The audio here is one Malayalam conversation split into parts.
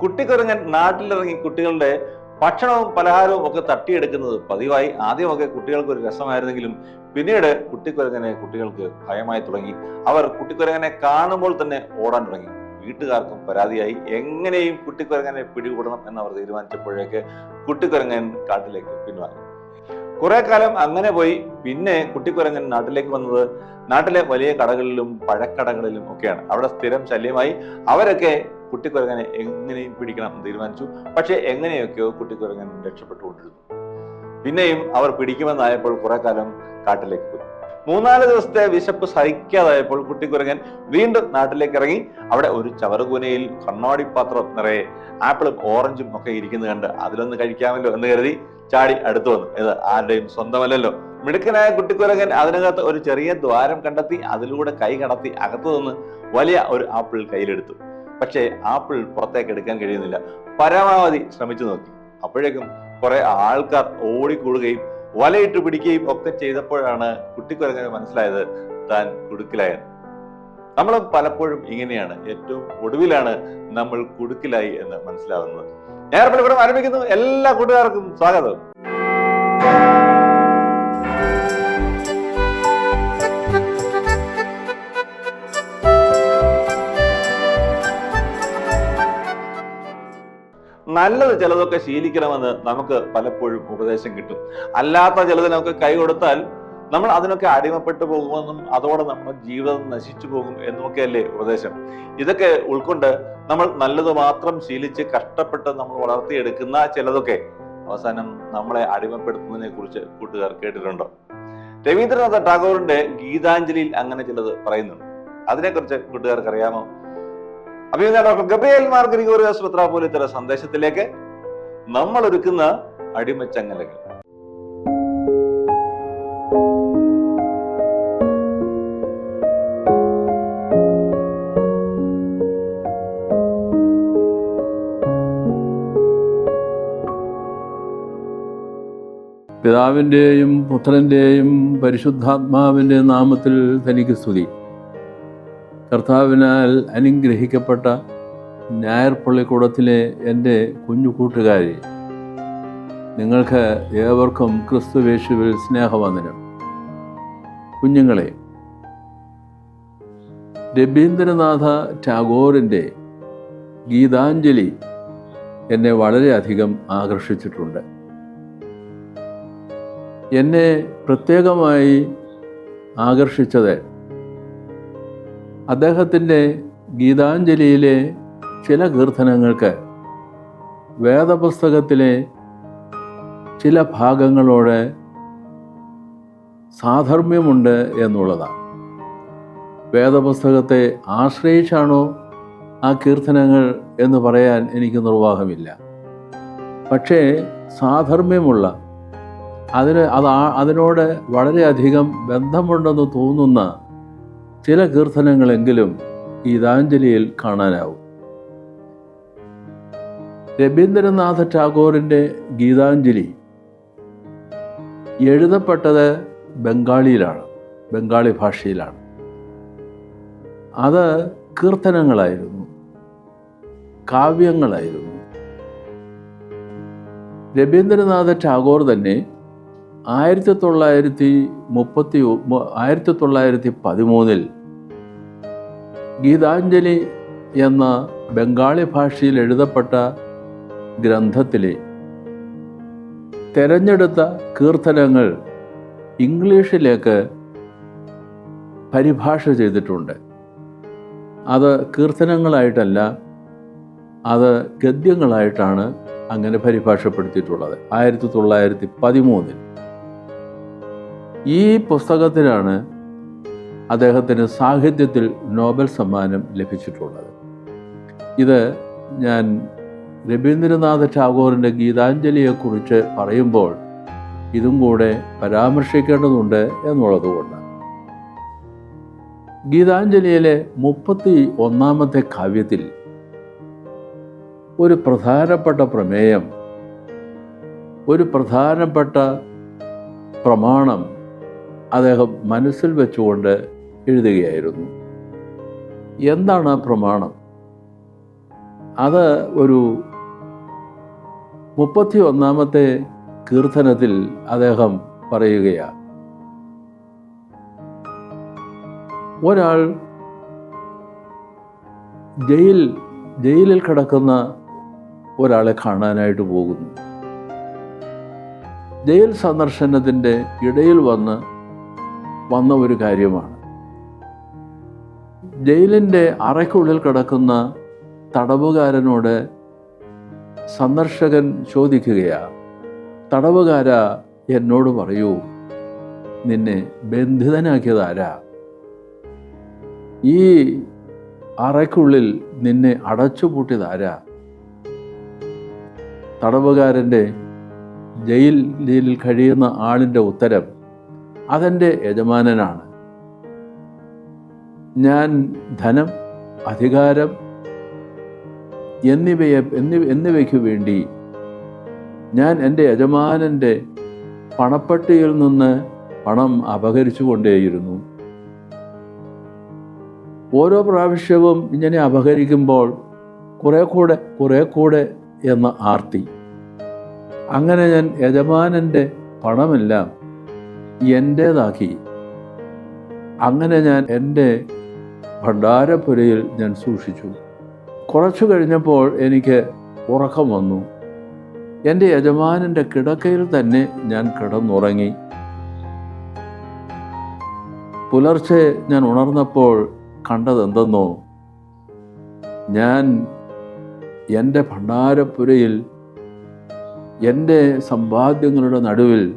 കുട്ടിക്കുരങ്ങൻ നാട്ടിലിറങ്ങി കുട്ടികളുടെ ഭക്ഷണവും പലഹാരവും ഒക്കെ തട്ടിയെടുക്കുന്നത് പതിവായി. ആദ്യമൊക്കെ കുട്ടികൾക്ക് ഒരു രസമായിരുന്നെങ്കിലും പിന്നീട് കുട്ടിക്കുരങ്ങനെ കുട്ടികൾക്ക് ഭയമായി തുടങ്ങി. അവർ കുട്ടിക്കുരങ്ങനെ കാണുമ്പോൾ തന്നെ ഓടാൻ തുടങ്ങി. വീട്ടുകാർക്കും പരാതിയായി എങ്ങനെയും കുട്ടിക്കുരങ്ങനെ പിടികൂടണം എന്നവർ തീരുമാനിച്ചപ്പോഴേക്ക് കുട്ടിക്കുരങ്ങൻ കാട്ടിലേക്ക് പിൻവാങ്ങി. കുറെ കാലം അങ്ങനെ പോയി. പിന്നെ കുട്ടിക്കുരങ്ങൻ നാട്ടിലേക്ക് വന്നത് നാട്ടിലെ വലിയ കടകളിലും പഴക്കടകളിലും ഒക്കെയാണ്. അവിടെ സ്ഥിരം ശല്യമായി. അവരൊക്കെ കുട്ടിക്കുരങ്ങനെ എങ്ങനെയും പിടിക്കണം എന്ന് തീരുമാനിച്ചു. പക്ഷെ എങ്ങനെയൊക്കെയോ കുട്ടിക്കുരങ്ങൻ രക്ഷപ്പെട്ടുകൊണ്ടിരുന്നു. പിന്നെയും അവർ പിടിക്കുമെന്നായപ്പോൾ കുറെ കാലം കാട്ടിലേക്ക് പോയി. മൂന്നാൽ ദിവസത്തെ വിശപ്പ് സഹിക്കാതായപ്പോൾ കുട്ടിക്കുരങ്ങൻ വീണ്ടും നാട്ടിലേക്ക് ഇറങ്ങി. അവിടെ ഒരു ചവറുകൂനയിൽ കണ്ണാടി പാത്രം നിറയെ ആപ്പിളും ഓറഞ്ചും ഒക്കെ ഇരിക്കുന്നത് കണ്ട് അതിലൊന്ന് കഴിക്കാമല്ലോ എന്ന് കരുതി ചാടി അടുത്തു വന്നു. ഇത് ആരുടെയും സ്വന്തമല്ലല്ലോ. മിടുക്കനായ കുട്ടിക്കുരങ്ങൻ അതിനകത്ത് ഒരു ചെറിയ ദ്വാരം കണ്ടെത്തി അതിലൂടെ കൈ കടത്തി അകത്തു നിന്ന് വലിയ ഒരു ആപ്പിൾ കയ്യിലെടുത്തു. പക്ഷേ ആപ്പിൾ പുറത്തേക്ക് എടുക്കാൻ കഴിയുന്നില്ല. പരമാവധി ശ്രമിച്ചു നോക്കി. അപ്പോഴേക്കും കുറെ ആൾക്കാർ ഓടിക്കൂടുകയും വലയിട്ട് പിടിക്കുകയും ഒക്കെ ചെയ്തപ്പോഴാണ് കുട്ടിക്കുരങ്ങനെ മനസ്സിലായത് താൻ കുടുക്കിലായത് നമ്മൾ പലപ്പോഴും ഇങ്ങനെയാണ്. ഏറ്റവും ഒടുവിലാണ് നമ്മൾ കുടുക്കിലായി എന്ന് മനസ്സിലാവുന്നത്. ഞാൻ ഇവിടെ ആരംഭിക്കുന്നു. എല്ലാ കൂട്ടുകാർക്കും സ്വാഗതം. നല്ലത് ചിലതൊക്കെ ശീലിക്കണമെന്ന് നമുക്ക് പലപ്പോഴും ഉപദേശം കിട്ടും. അല്ലാത്ത ചിലതിനൊക്കെ കൈ കൊടുത്താൽ നമ്മൾ അതിനൊക്കെ അടിമപ്പെട്ടു പോകുമെന്നും അതോടെ നമ്മുടെ ജീവിതം നശിച്ചു പോകും എന്നുമൊക്കെയല്ലേ ഉപദേശം. ഇതൊക്കെ ഉൾക്കൊണ്ട് നമ്മൾ നല്ലത് മാത്രം ശീലിച്ച് കഷ്ടപ്പെട്ട് നമ്മൾ വളർത്തിയെടുക്കുന്ന ചിലതൊക്കെ അവസാനം നമ്മളെ അടിമപ്പെടുത്തുന്നതിനെ കുറിച്ച് കൂട്ടുകാർ കേട്ടിട്ടുണ്ടോ. രവീന്ദ്രനാഥ ടാഗോറിന്റെ ഗീതാഞ്ജലിയിൽ അങ്ങനെ ചിലത് പറയുന്നുണ്ട്. അതിനെക്കുറിച്ച് കൂട്ടുകാർക്ക് അറിയാമോ അഭിനന്ദ ഡോക്ടർ ഗബ്രിയേൽ മാർ ഗ്രിഗോറിയോസ് മെത്രാപോലിത്തര സന്ദേശത്തിലേക്ക് നമ്മൾ ഒരുക്കുന്ന അടിമച്ചങ്ങലകൾ. പിതാവിന്റെയും പുത്രന്റെയും പരിശുദ്ധാത്മാവിന്റെ നാമത്തിൽ തനിക്ക് സ്തുതി. കർത്താവിനാൽ അനുഗ്രഹിക്കപ്പെട്ട ഞായർ പള്ളിക്കൂടത്തിലെ എന്റെ കുഞ്ഞു കൂട്ടുകാരി. നിങ്ങൾക്ക് ഏവർക്കും ക്രിസ്തുവേശുവിൽ സ്നേഹവന്ദനം. കുഞ്ഞുങ്ങളെ രബീന്ദ്രനാഥ ടാഗോറിന്റെ ഗീതാഞ്ജലി എന്നെ വളരെയധികം ആകർഷിച്ചിട്ടുണ്ട്. എന്നെ പ്രത്യേകമായി ആകർഷിച്ചത് അദ്ദേഹത്തിന്റെ ഗീതാഞ്ജലിയിലെ ചില കീർത്തനങ്ങൾക്ക് വേദപുസ്തകത്തിലെ ചില ഭാഗങ്ങളോട് സാധർമ്യമുണ്ട് എന്നുള്ളതാണ്. വേദപുസ്തകത്തെ ആശ്രയിച്ചാണോ ആ കീർത്തനങ്ങൾ എന്ന് പറയാൻ എനിക്ക് നിർവാഹമില്ല. പക്ഷേ സാധർമ്യമുള്ള അതിന് അത് അതിനോട് വളരെയധികം ബന്ധമുണ്ടെന്ന് തോന്നുന്ന ചില കീർത്തനങ്ങളെങ്കിലും ഗീതാഞ്ജലിയിൽ കാണാനാവും. രവീന്ദ്രനാഥ ടാഗോറിന്റെ ഗീതാഞ്ജലി എഴുതപ്പെട്ടത് ബംഗാളിയിലാണ് ബംഗാളി ഭാഷയിലാണ്. അത് കീർത്തനങ്ങളായിരുന്നു കാവ്യങ്ങളായിരുന്നു. രവീന്ദ്രനാഥ ടാഗോർ തന്നെ ആയിരത്തി തൊള്ളായിരത്തി മുപ്പത്തി ആയിരത്തി തൊള്ളായിരത്തി പതിമൂന്നിൽ ഗീതാഞ്ജലി എന്ന ബംഗാളി ഭാഷയിൽ എഴുതപ്പെട്ട ഗ്രന്ഥത്തിലെ തെരഞ്ഞെടുത്ത കീർത്തനങ്ങൾ ഇംഗ്ലീഷിലേക്ക് പരിഭാഷ ചെയ്തിട്ടുണ്ട്. അത് കീർത്തനങ്ങളായിട്ടല്ല അത് ഗദ്യങ്ങളായിട്ടാണ് അങ്ങനെ പരിഭാഷപ്പെടുത്തിയിട്ടുള്ളത്. ആയിരത്തി തൊള്ളായിരത്തി പതിമൂന്നിൽ ഈ പുസ്തകത്തിനാണ് അദ്ദേഹത്തിന് സാഹിത്യത്തിൽ നോബൽ സമ്മാനം ലഭിച്ചിട്ടുള്ളത്. ഇത് ഞാൻ രവീന്ദ്രനാഥ ടാഗോറിന്റെ ഗീതാഞ്ജലിയെക്കുറിച്ച് പറയുമ്പോൾ ഇതും കൂടെ പരാമർശിക്കേണ്ടതുണ്ട് എന്നുള്ളതുകൊണ്ട് ഗീതാഞ്ജലിയിലെ മുപ്പത്തി ഒന്നാമത്തെ കാവ്യത്തിൽ ഒരു പ്രധാനപ്പെട്ട പ്രമേയം ഒരു പ്രധാനപ്പെട്ട പ്രമാണം അദ്ദേഹം മനസ്സിൽ വെച്ചുകൊണ്ട് എഴുതുകയായിരുന്നു. എന്താണ് ആ പ്രമാണം? അത് ഒരു മുപ്പത്തി ഒന്നാമത്തെ കീർത്തനത്തിൽ അദ്ദേഹം പറയുകയാണ് ഒരാൾ ജയിൽ ജയിലിൽ കിടക്കുന്ന ഒരാളെ കാണാനായിട്ട് പോകുന്നു. ജയിൽ സന്ദർശനത്തിന്റെ ഇടയിൽ വന്ന് വന്ന ഒരു കാര്യമാണ്. ജയിലിന്റെ അറയ്ക്കുള്ളിൽ കിടക്കുന്ന തടവുകാരനോട് സന്ദർശകൻ ചോദിക്കുകയാണ് തടവുകാര എന്നോട് പറയൂ നിന്നെ ബന്ധിതനാക്കിയതാരാ? ഈ അറയ്ക്കുള്ളിൽ നിന്നെ അടച്ചുപൂട്ടിയതാരാ? തടവുകാരന്റെ ജയിലിൽ കഴിയുന്ന ആളിന്റെ ഉത്തരം അതെന്റെ യജമാനനാണ്. ഞാൻ ധനം അധികാരം എന്നിവയെ എന്നിവ എന്നിവയ്ക്ക് വേണ്ടി ഞാൻ എന്റെ യജമാനന്റെ പണപ്പെട്ടിയിൽ നിന്ന് പണം അപഹരിച്ചു കൊണ്ടേയിരുന്നു ഓരോ പ്രാവശ്യവും ഇങ്ങനെ അപഹരിക്കുമ്പോൾ കുറേ കൂടെ കുറേ കൂടെ എന്ന ആർത്തി. അങ്ങനെ ഞാൻ യജമാനന്റെ പണമെല്ലാം എന്റേതാക്കി അങ്ങനെ ഞാൻ എന്റെ ഭണ്ഡാരപ്പുരയിൽ ഞാൻ സൂക്ഷിച്ചു. കുറച്ചു കഴിഞ്ഞപ്പോൾ എനിക്ക് ഉറക്കം വന്നു. എന്റെ യജമാനന്റെ കിടക്കയിൽ തന്നെ ഞാൻ കിടന്നുറങ്ങി. പുലർച്ചെ ഞാൻ ഉണർന്നപ്പോൾ കണ്ടതെന്തെന്നോ ഞാൻ എന്റെ ഭണ്ഡാരപ്പുരയിൽ എന്റെ സമ്പാദ്യങ്ങളുടെ നടുവിൽ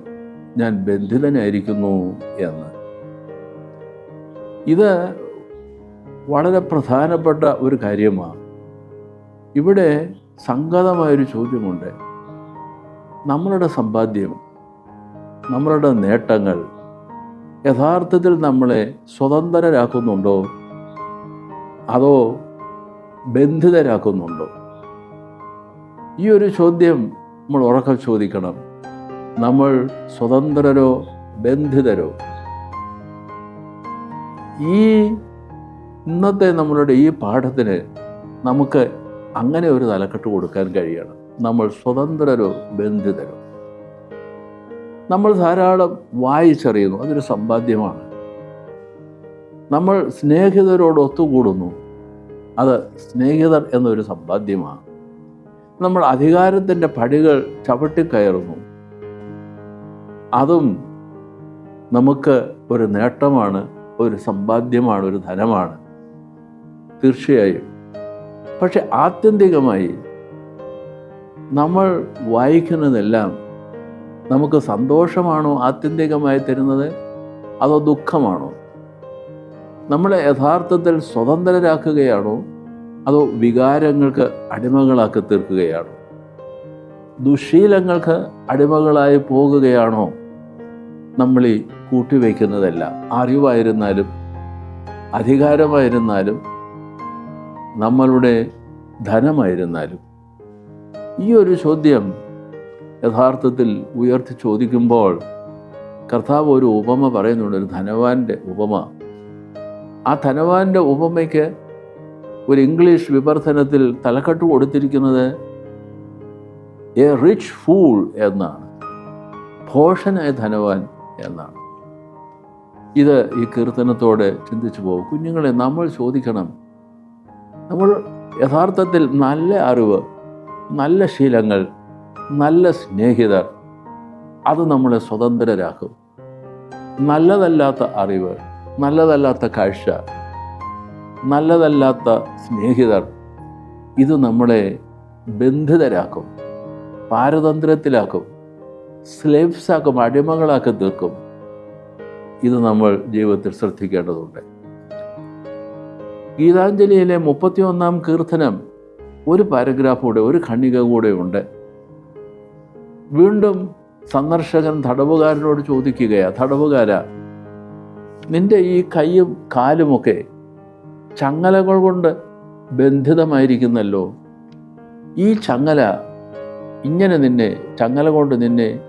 ഞാൻ ബന്ധിതനായിരിക്കുന്നു എന്ന്. ഇത് വളരെ പ്രധാനപ്പെട്ട ഒരു കാര്യമാണ്. ഇവിടെ സംഗതമായൊരു ചോദ്യമുണ്ട്. നമ്മളുടെ സമ്പാദ്യം നമ്മളുടെ നേട്ടങ്ങൾ യഥാർത്ഥത്തിൽ നമ്മളെ സ്വതന്ത്രരാക്കുന്നുണ്ടോ? അതോ ബന്ധിതരാക്കുന്നുണ്ടോ? ഈ ഒരു ചോദ്യം നമ്മൾ ഉറക്കം ചോദിക്കണം. നമ്മൾ സ്വതന്ത്രരോ ബന്ധിതരോ. ഈ ഇന്നത്തെ നമ്മളുടെ ഈ പാഠത്തിന് നമുക്ക് അങ്ങനെ ഒരു തലക്കെട്ട് കൊടുക്കാൻ കഴിയണം. നമ്മൾ സ്വതന്ത്രരോ ബന്ധിതരോ. നമ്മൾ ധാരാളം വായിച്ചറിയുന്നു. അതൊരു സമ്പാദ്യമാണ്. നമ്മൾ സ്നേഹിതരോട് ഒത്തുകൂടുന്നു. അത് സ്നേഹിതർ എന്നൊരു സമ്പാദ്യമാണ്. നമ്മൾ അധികാരത്തിന്റെ പടികൾ ചവിട്ടിക്കയറുന്നു. അതും നമുക്ക് ഒരു നേട്ടമാണ് ഒരു സമ്പാദ്യമാണ് ഒരു ധനമാണ്. തീർച്ചയായും. പക്ഷെ ആത്യന്തികമായി നമ്മൾ വായിക്കുന്നതെല്ലാം നമുക്ക് സന്തോഷമാണോ ആത്യന്തികമായി തരുന്നത്? അതോ ദുഃഖമാണോ? നമ്മളെ യഥാർത്ഥത്തിൽ സ്വതന്ത്രരാക്കുകയാണോ? അതോ വികാരങ്ങൾക്ക് അടിമകളാക്കി തീർക്കുകയാണോ? ദുശീലങ്ങൾക്ക് അടിമകളായി പോകുകയാണോ? നമ്മൾ ഈ കൂട്ടിവെക്കുന്നതല്ല. അറിവായിരുന്നാലും അധികാരമായിരുന്നാലും നമ്മളുടെ ധനമായിരുന്നാലും. ഈ ഒരു ചോദ്യം യഥാർത്ഥത്തിൽ ഉയർത്തി ചോദിക്കുമ്പോൾ കർത്താവ് ഒരു ഉപമ പറയുന്നുണ്ട് ഒരു ധനവാന്റെ ഉപമ. ആ ധനവാന്റെ ഉപമയ്ക്ക് ഒരു ഇംഗ്ലീഷ് വിവർത്തനത്തിൽ തലക്കെട്ട് കൊടുത്തിരിക്കുന്നത് എ റിച്ച് ഫൂൾ എന്നാണ്. ഭോഷനായ ധനവാൻ എന്നാണ്. ഇത് ഈ കീർത്തനത്തോടെ ചിന്തിച്ചു പോകും. കുഞ്ഞുങ്ങളെ നമ്മൾ ചോദിക്കണം. നമ്മൾ യഥാർത്ഥത്തിൽ നല്ല അറിവ് നല്ല ശീലങ്ങൾ നല്ല സ്നേഹിതർ അത് നമ്മളെ സ്വതന്ത്രരാക്കും. നല്ലതല്ലാത്ത അറിവ് നല്ലതല്ലാത്ത കാഴ്ച നല്ലതല്ലാത്ത സ്നേഹിതർ ഇത് നമ്മളെ ബന്ധിതരാക്കും പാരതന്ത്ര്യത്തിലാക്കും സ്ലേവ്സാക്കും അടിമകളാക്കി തീർക്കും. ഇത് നമ്മൾ ജീവിതത്തിൽ ശ്രദ്ധിക്കേണ്ടതുണ്ട്. ഗീതാഞ്ജലിയിലെ മുപ്പത്തിയൊന്നാം കീർത്തനം ഒരു പാരഗ്രാഫ് കൂടെ ഒരു ഖണ്ണിക കൂടെ ഉണ്ട്. വീണ്ടും സന്ദർശകൻ തടവുകാരനോട് ചോദിക്കുകയാ തടവുകാര നിന്റെ ഈ കൈയും കാലുമൊക്കെ ചങ്ങലകൾ കൊണ്ട് ബന്ധിതമായിരിക്കുന്നല്ലോ. ഈ ചങ്ങല ഇങ്ങനെ നിന്നെ ചങ്ങല കൊണ്ട് നിന്നെ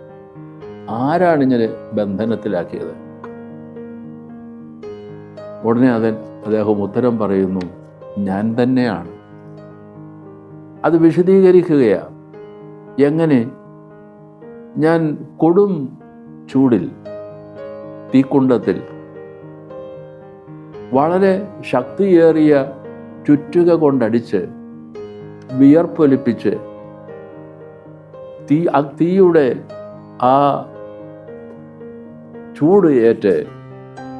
ആരാണ് ഇങ്ങനെ ബന്ധനത്തിലാക്കിയത്? ഉടനെ അതൻ അദ്ദേഹം ഉത്തരം പറയുന്നു ഞാൻ തന്നെയാണ്. അത് വിശദീകരിക്കുകയാണ് എങ്ങനെ? ഞാൻ കൊടും ചൂടിൽ തീക്കുണ്ടത്തിൽ വളരെ ശക്തിയേറിയ ചുറ്റുക കൊണ്ടടിച്ച് വിയർപ്പൊലിപ്പിച്ച് തീ തീയുടെ ആ ചൂട് ഏറ്റ്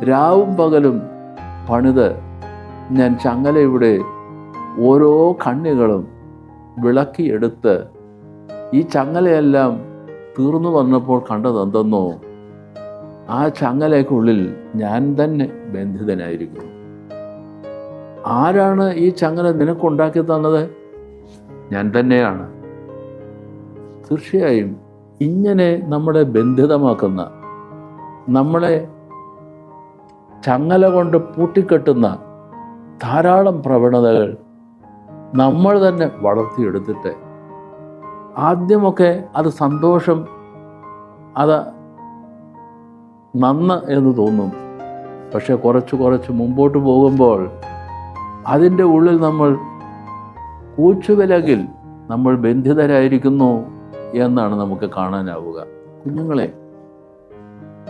രാവും പകലും പണിത് ഞാൻ ചങ്ങലയുടെ ഓരോ കണ്ണികളും വിളക്കിയെടുത്ത് ഈ ചങ്ങലയെല്ലാം തീർന്നു വന്നപ്പോൾ കണ്ടതെന്തെന്നോ ആ ചങ്ങലയ്ക്കുള്ളിൽ ഞാൻ തന്നെ ബന്ധിതനായിരിക്കുന്നു. ആരാണ് ഈ ചങ്ങല നിനക്കുണ്ടാക്കി തന്നത്? ഞാൻ തന്നെയാണ്. തീർച്ചയായും ഇങ്ങനെ നമ്മളെ ബന്ധിതമാക്കുന്ന നമ്മളെ ചങ്ങല കൊണ്ട് പൂട്ടിക്കെട്ടുന്ന ധാരാളം പ്രവണതകൾ നമ്മൾ തന്നെ വളർത്തിയെടുത്തിട്ട് ആദ്യമൊക്കെ അത് സന്തോഷം അത് നന്ന് എന്ന് തോന്നും. പക്ഷെ കുറച്ച് കുറച്ച് മുമ്പോട്ട് പോകുമ്പോൾ അതിന്റെ ഉള്ളിൽ നമ്മൾ കൂച്ചുവിലകിൽ നമ്മൾ ബന്ധിതരായിരിക്കുന്നു എന്നാണ് നമുക്ക് കാണാനാവുക. കുഞ്ഞുങ്ങളെ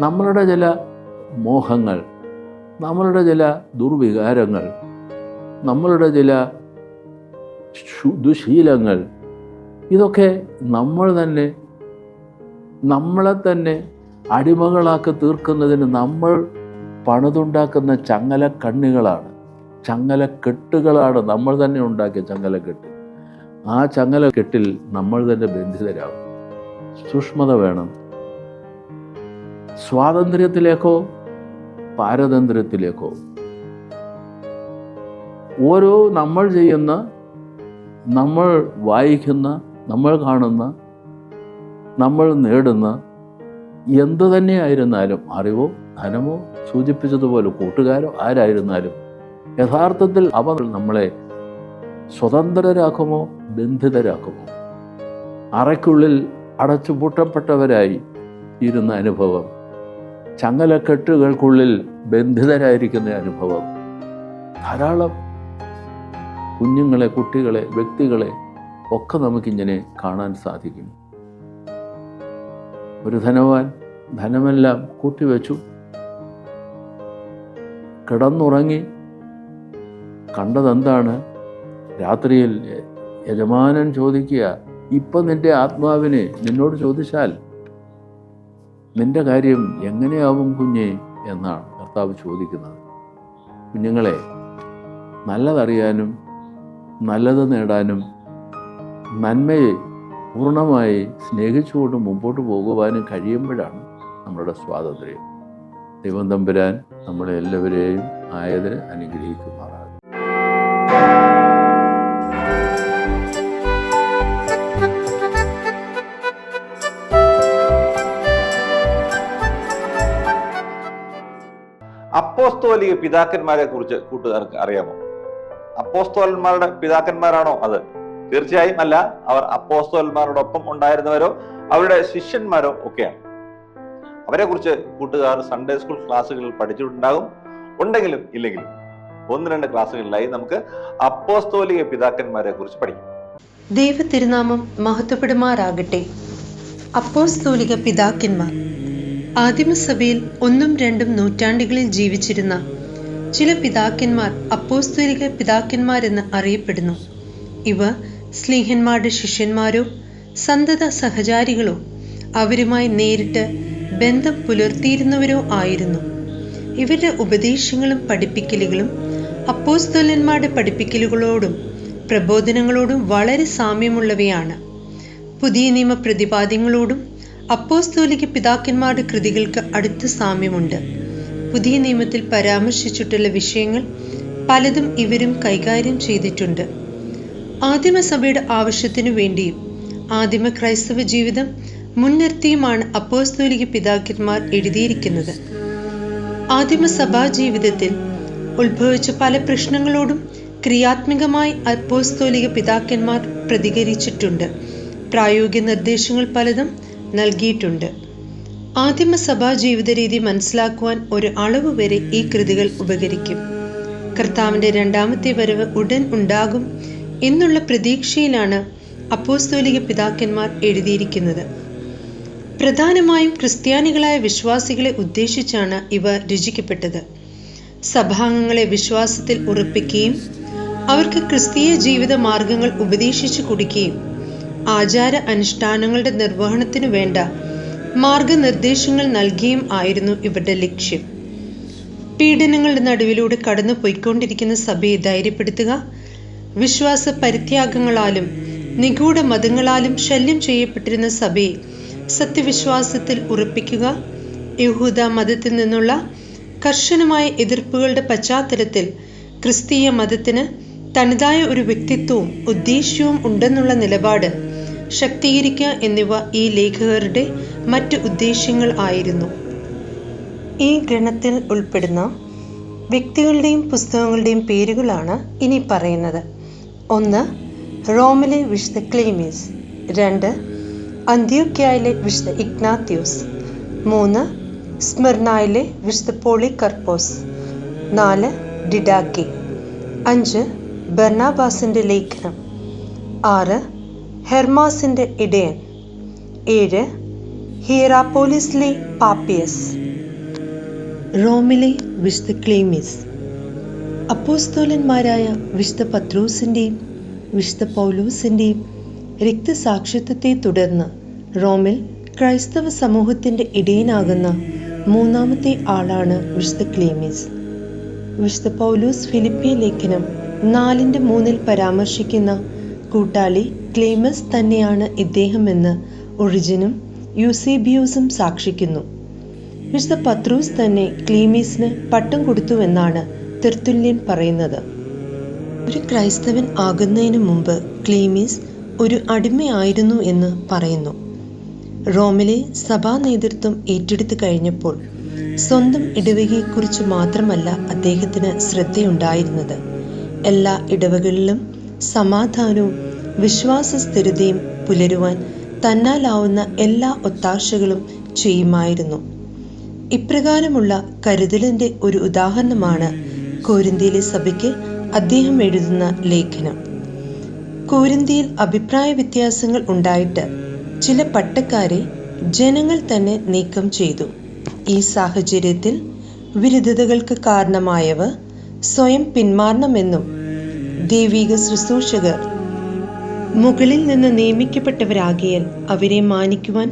നമ്മളുടെ ചില മോഹങ്ങൾ നമ്മളുടെ ചില ദുർവികാരങ്ങൾ നമ്മളുടെ ചില ദുശീലങ്ങൾ ഇതൊക്കെ നമ്മൾ തന്നെ നമ്മളെ തന്നെ അടിമകളാക്കി തീർക്കുന്നതിന് നമ്മൾ പണിതുണ്ടാക്കുന്ന ചങ്ങല ചങ്ങലക്കെട്ടുകളാണ് നമ്മൾ തന്നെ ഉണ്ടാക്കിയ ചങ്ങല കെട്ട് ആ ചങ്ങല കെട്ടിൽ നമ്മൾ തന്നെ ബന്ധിതരാകും സൂക്ഷ്മത വേണം. സ്വാതന്ത്ര്യത്തിലേക്കോ പാരതന്ത്ര്യത്തിലേക്കോ. ഓരോ നമ്മൾ ചെയ്യുന്ന നമ്മൾ വായിക്കുന്ന നമ്മൾ കാണുന്ന നമ്മൾ നേടുന്ന എന്തു തന്നെയായിരുന്നാലും അറിവോ ധനമോ സൂചിപ്പിച്ചതുപോലെ കൂട്ടുകാരോ ആരായിരുന്നാലും യഥാർത്ഥത്തിൽ അവ നമ്മളെ സ്വതന്ത്രരാക്കുമോ ബന്ധിതരാക്കുമോ? അറയ്ക്കുള്ളിൽ അടച്ചുപൂട്ടപ്പെട്ടവരായി ഇരുന്ന അനുഭവം ചങ്ങലക്കെട്ടുകൾക്കുള്ളിൽ ബന്ധിതരായിരിക്കുന്ന അനുഭവം. ധാരാളം കുഞ്ഞുങ്ങളെ കുട്ടികളെ വ്യക്തികളെ ഒക്കെ നമുക്കിങ്ങനെ കാണാൻ സാധിക്കും. ഒരു ധനവാൻ ധനമെല്ലാം കൂട്ടിവെച്ചു. കിടന്നുറങ്ങി കണ്ടതെന്താണ്? രാത്രിയിൽ യജമാനൻ ചോദിക്കുക ഇപ്പം നിന്റെ ആത്മാവിനെ നിന്നോട് ചോദിച്ചാൽ നിന്റെ കാര്യം എങ്ങനെയാവും കുഞ്ഞെ എന്നാണ് കർത്താവ് ചോദിക്കുന്നത്. കുഞ്ഞുങ്ങളെ നല്ലതറിയാനും നല്ലത് നേടാനും നന്മയെ പൂർണമായി സ്നേഹിച്ചുകൊണ്ട് മുമ്പോട്ട് പോകുവാനും കഴിയുമ്പോഴാണ് നമ്മുടെ സ്വാതന്ത്ര്യം. ദൈവം തമ്പുരാൻ നമ്മളെല്ലാവരെയും ആയതിന് അനുഗ്രഹിക്കുമാറാകും അപ്പോസ്തോലിക പിതാക്കന്മാരെ കുറിച്ച് കൂട്ടുകാർക്ക് അറിയാമോ? അപ്പോസ്തോലന്മാരുടെ പിതാക്കന്മാരാണോ അത്? തീർച്ചയായും അല്ല. അവർ അപ്പോസ്തോലന്മാരോടൊപ്പം ഉണ്ടായിരുന്നവരോ? അവരുടെ ശിഷ്യന്മാരോ ഒക്കെയാണ്. അവരെ കുറിച്ച് കൂട്ടുകാർ സൺഡേ സ്കൂൾ ക്ലാസ്സുകളിൽ പഠിച്ചിട്ടുണ്ടാകും. ഉണ്ടെങ്കിലും ഇല്ലെങ്കിലും ഒന്ന് രണ്ട് ക്ലാസ്സുകളിലായി നമുക്ക് അപ്പോസ്തോലിക പിതാക്കന്മാരെ കുറിച്ച് പഠിക്കാം. ദൈവ തിരുനാമം മഹത്വപ്പെടുമാറാകട്ടെ. അപ്പോസ്തോലിക പിതാക്കന്മാർ. ആദിമസഭയിൽ ഒന്നും രണ്ടും നൂറ്റാണ്ടുകളിൽ ജീവിച്ചിരുന്ന ചില പിതാക്കന്മാർ അപ്പോസ്തോലിക പിതാക്കന്മാരെന്ന് അറിയപ്പെടുന്നു. ഇവ സ്ലീഹന്മാരുടെ ശിഷ്യന്മാരോ സന്തത സഹചാരികളോ അവരുമായി നേരിട്ട് ബന്ധം പുലർത്തിയിരുന്നവരോ ആയിരുന്നു. ഇവരുടെ ഉപദേശങ്ങളും പഠിപ്പിക്കലുകളും അപ്പോസ്തോലന്മാരുടെ പഠിപ്പിക്കലുകളോടും പ്രബോധനങ്ങളോടും വളരെ സാമ്യമുള്ളവയാണ്. പുതിയ നിയമ പ്രതിപാദ്യങ്ങളോടും അപ്പോസ്തോലിക പിതാക്കന്മാരുടെ കൃതികൾക്ക് അടുത്ത സാമ്യമുണ്ട്. പുതിയ നിയമത്തിൽ പരാമർശിച്ചിട്ടുള്ള വിഷയങ്ങൾ പലതും ഇവരും കൈകാര്യം ചെയ്തിട്ടുണ്ട്. ആദിമസഭയുടെ ആവശ്യത്തിനു വേണ്ടിയും ആദിമ ക്രൈസ്തവ ജീവിതം മുൻനിർത്തിയുമാണ് അപ്പോസ്തോലിക പിതാക്കന്മാർ എഴുതിയിരിക്കുന്നത്. ആദിമസഭാ ജീവിതത്തിൽ ഉത്ഭവിച്ച പല പ്രശ്നങ്ങളോടും ക്രിയാത്മകമായി അപ്പോസ്തോലിക പിതാക്കന്മാർ പ്രതികരിച്ചിട്ടുണ്ട്. പ്രായോഗിക നിർദ്ദേശങ്ങൾ പലതും നൽകിയിട്ടുണ്ട്. ആദിമ സഭാ ജീവിത രീതി മനസ്സിലാക്കുവാൻ ഒരു അളവ് വരെ ഈ കൃതികൾ ഉപകരിക്കും. കർത്താവിന്റെ രണ്ടാമത്തെ വരവ് ഉടൻ ഉണ്ടാകും എന്നുള്ള പ്രതീക്ഷയിലാണ് അപ്പോസ്തോലിക പിതാക്കന്മാർ എഴുതിയിരിക്കുന്നത്. പ്രധാനമായും ക്രിസ്ത്യാനികളായ വിശ്വാസികളെ ഉദ്ദേശിച്ചാണ് ഇവ രചിക്കപ്പെട്ടത്. സഭാംഗങ്ങളെ വിശ്വാസത്തിൽ ഉറപ്പിക്കുകയും അവർക്ക് ക്രിസ്തീയ ജീവിത മാർഗങ്ങൾ ഉപദേശിച്ചു കൊടുക്കുകയും ആചാര അനുഷ്ഠാനങ്ങളുടെ നിർവഹണത്തിനു വേണ്ട മാർഗനിർദ്ദേശങ്ങൾ നൽകിയും ആയിരുന്നു ഇവരുടെ ലക്ഷ്യം. പീഡനങ്ങളുടെ നടുവിലൂടെ കടന്നു പോയിക്കൊണ്ടിരിക്കുന്ന സഭയെ ധൈര്യപ്പെടുത്തുക വിശ്വാസ പരിത്യാഗങ്ങളാലും നിഗൂഢ മതങ്ങളാലും ശല്യം ചെയ്യപ്പെട്ടിരുന്ന സഭയെ സത്യവിശ്വാസത്തിൽ ഉറപ്പിക്കുക യഹൂദ മതത്തിൽ നിന്നുള്ള കർശനമായ എതിർപ്പുകളുടെ പശ്ചാത്തലത്തിൽ ക്രിസ്തീയ മതത്തിന് തനതായ ഒരു വ്യക്തിത്വവും ഉദ്ദേശ്യവും ഉണ്ടെന്നുള്ള നിലപാട് ശക്തീകരിക്കുക എന്നിവ ഈ ലേഖകരുടെ മറ്റ് ഉദ്ദേശ്യങ്ങൾ ആയിരുന്നു. ഈ ഗണത്തിൽ ഉൾപ്പെടുന്ന വ്യക്തികളുടെയും പുസ്തകങ്ങളുടെയും പേരുകളാണ് ഇനി പറയുന്നത്. ഒന്ന് റോമിലെ വിശുദ്ധ ക്ലീമീസ് രണ്ട് അന്ത്യോക്യായിലെ വിശുദ്ധ ഇഗ്നാത്യൂസ്. മൂന്ന് സ്മിർനായിലെ വിശുദ്ധ പോളികർപ്പോസ്. നാല് ഡിഡാക്കി. അഞ്ച് ബർണാബാസിന്റെ ലേഖനം. ആറ് ഹെർമാസിന്റെ ഇടയൻ. ഏഴ് ഹീറാപോലിസിലെ പാപ്പിയസ്. റോമിലെ വിശുദ്ധ ക്ലീമിസ്. അപ്പോസ്തോലന്മാരായ വിശുദ്ധ പത്രൂസിന്റെയും വിശുദ്ധ പൗലൂസിന്റെയും രക്തസാക്ഷിത്വത്തെ തുടർന്ന് റോമിൽ ക്രൈസ്തവ സമൂഹത്തിന്റെ ഇടയനാകുന്ന മൂന്നാമത്തെ ആളാണ് വിശുദ്ധ ക്ലീമിസ്. വിശുദ്ധ പൗലൂസ് ഫിലിപ്പിയ ലേഖനം നാലിന്റെ മൂന്നിൽ പരാമർശിക്കുന്ന കൂട്ടാളി ക്ലീമസ് തന്നെയാണ് ഇദ്ദേഹമെന്ന് ഒറിജിനും യൂസേബിയൂസും സാക്ഷിക്കുന്നു. വിശുദ്ധ പത്രൂസ് തന്നെ ക്ലീമീസിന് പട്ടം കൊടുത്തുവെന്നാണ് തെർത്തുല്യൻ പറയുന്നത്. ഒരു ക്രൈസ്തവൻ ആകുന്നതിന് മുമ്പ് ക്ലീമീസ് ഒരു അടിമയായിരുന്നു എന്ന് പറയുന്നു. റോമിലെ സഭാ നേതൃത്വം ഏറ്റെടുത്തു കഴിഞ്ഞപ്പോൾ സ്വന്തം ഇടവകയെക്കുറിച്ച് മാത്രമല്ല അദ്ദേഹത്തിന് ശ്രദ്ധയുണ്ടായിരുന്നത്. എല്ലാ ഇടവകളിലും സമാധാനവും വിശ്വാസ സ്ഥിരതയും പുലരുവാൻ തന്നാലാവുന്ന എല്ലാ ഒത്താശകളും ചെയ്യുമായിരുന്നു. ഇപ്രകാരമുള്ള കരുതലിന്റെ ഒരു ഉദാഹരണമാണ് കോരിന്തിയിലെ സഭയ്ക്ക് അദ്ദേഹം എഴുതുന്ന ലേഖനം. കോരിന്തിയിൽ അഭിപ്രായ വ്യത്യാസങ്ങൾ ഉണ്ടായിട്ട് ചില പട്ടക്കാരെ ജനങ്ങൾ തന്നെ നീക്കം ചെയ്തു. ഈ സാഹചര്യത്തിൽ വിരുദ്ധതകൾക്ക് കാരണമായവ സ്വയം പിന്മാറണമെന്നും ദൈവിക ശുശ്രൂഷകർ. മുകളിൽ നിന്ന് നിയമിക്കപ്പെട്ടവരാകിയാൽ അവരെ മാനിക്കുവാൻ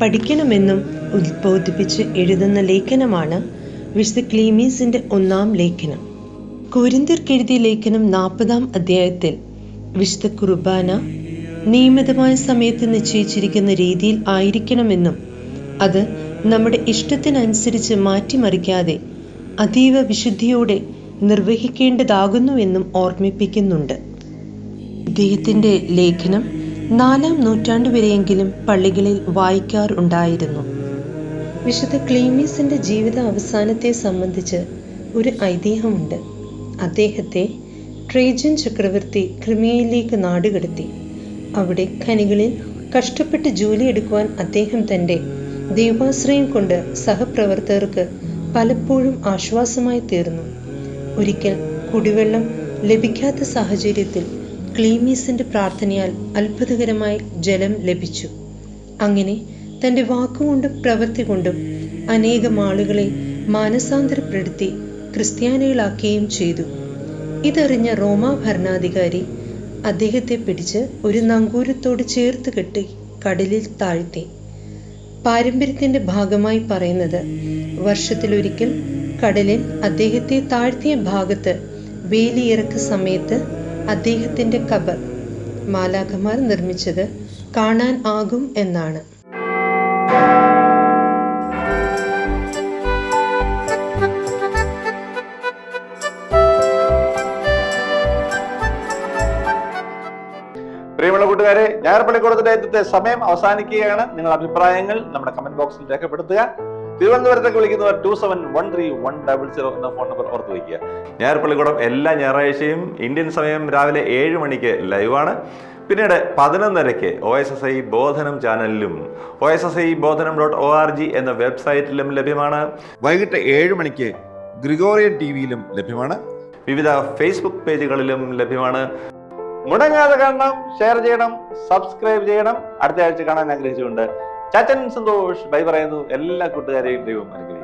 പഠിക്കണമെന്നും ഉദ്ബോധിപ്പിച്ച് എഴുതുന്ന ലേഖനമാണ് വിശുദ്ധ ക്ലീമീസിന്റെ ഒന്നാം ലേഖനം. കുരിന്തിർക്കെഴുതിയ ലേഖനം നാൽപ്പതാം അധ്യായത്തിൽ വിശുദ്ധ കുർബാന നിയമിതമായ സമയത്ത് നിശ്ചയിച്ചിരിക്കുന്ന രീതിയിൽ ആയിരിക്കണമെന്നും അത് നമ്മുടെ ഇഷ്ടത്തിനനുസരിച്ച് മാറ്റിമറിക്കാതെ അതീവ വിശുദ്ധിയോടെ നിർവഹിക്കേണ്ടതാകുന്നുവെന്നും ഓർമ്മിപ്പിക്കുന്നുണ്ട്. ഇദ്ദേഹത്തിന്റെ ലേഖനം നാലാം നൂറ്റാണ്ട് വരെയെങ്കിലും പള്ളികളിൽ വായിക്കാറുണ്ടായിരുന്നു. വിശുദ്ധ ക്ലീമീസിന്റെ ജീവിത അവസാനത്തെ സംബന്ധിച്ച് ഒരു ഐതിഹ്യമുണ്ട്. അദ്ദേഹത്തെ ട്രേജൻ ചക്രവർത്തി ക്രിമിയയിലേക്ക് നാടുകടത്തി. അവിടെ ഖനികളിൽ കഷ്ടപ്പെട്ട് ജോലിയെടുക്കുവാൻ അദ്ദേഹം തന്റെ ദൈവാശ്രയം കൊണ്ട് സഹപ്രവർത്തകർക്ക് പലപ്പോഴും ആശ്വാസമായി തീർന്നു. ഒരിക്കൽ കുടിവെള്ളം ലഭിക്കാത്ത സാഹചര്യത്തിൽ ക്ലീമീസിന്റെ പ്രാർത്ഥനയാൽ അത്ഭുതകരമായി ജലം ലഭിച്ചു. അങ്ങനെ തന്റെ വാക്കുകൊണ്ടും പ്രവൃത്തി കൊണ്ടും അനേകം ആളുകളെ മാനസാന്തരപ്പെടുത്തി ക്രിസ്ത്യാനികളാക്കുകയും ചെയ്തു. ഇതറിഞ്ഞ റോമാ ഭരണാധികാരി അദ്ദേഹത്തെ പിടിച്ച് ഒരു നങ്കൂരത്തോട് ചേർത്ത് കെട്ടി കടലിൽ താഴ്ത്തി. പാരമ്പര്യത്തിന്റെ ഭാഗമായി പറയുന്നത് വർഷത്തിലൊരിക്കൽ കടലിൽ അദ്ദേഹത്തെ താഴ്ത്തിയ ഭാഗത്ത് വേലിയിറക്ക സമയത്ത് അദ്ദേഹത്തിന്റെ കബർ മാലാഖമാർ നിർമ്മിച്ചത് കാണാൻ ആകും എന്നാണ്. പ്രിയമുള്ള കൂട്ടുകാരെ ഞായർപ്പള്ളിക്കൂടത്തിന്റെ പള്ളിക്കൂടത്തിന്റെ സമയം അവസാനിക്കുകയാണ്. നിങ്ങളുടെ അഭിപ്രായങ്ങൾ നമ്മുടെ കമന്റ് ബോക്സിൽ രേഖപ്പെടുത്തുക. തിരുവനന്തപുരത്തേക്ക് വിളിക്കുന്നവർ two seven one three one double zero എന്ന ഫോൺ നമ്പർ ഓർത്ത് വയ്ക്കുക. ഞായർപ്പള്ളിക്കൂടം എല്ലാ ഞായറാഴ്ചയും ഇന്ത്യൻ സമയം രാവിലെ ഏഴ് മണിക്ക് ലൈവാണ് പിന്നീട് പതിനൊന്നരയ്ക്ക് O S S I Bodhanam ചാനലിലും O S S I Bodhanam dot O R G എന്ന വെബ്സൈറ്റിലും ലഭ്യമാണ്. വൈകിട്ട് ഏഴ് മണിക്ക് ഗ്രിഗോറിയൻ ടി വിയിലും ലഭ്യമാണ്. വിവിധ ഫേസ്ബുക്ക് പേജുകളിലും ലഭ്യമാണ്. മുടങ്ങാതെ കാണണം ഷെയർ ചെയ്യണം സബ്സ്ക്രൈബ് ചെയ്യണം. അടുത്ത ആഴ്ച കാണാൻ ആഗ്രഹിച്ചുകൊണ്ട് ചാച്ചൻ സന്തോഷ് ബൈ പറയുന്നു എല്ലാ കൂട്ടുകാരെയും ദൈവം അനുഗ്രഹിക്കട്ടെ.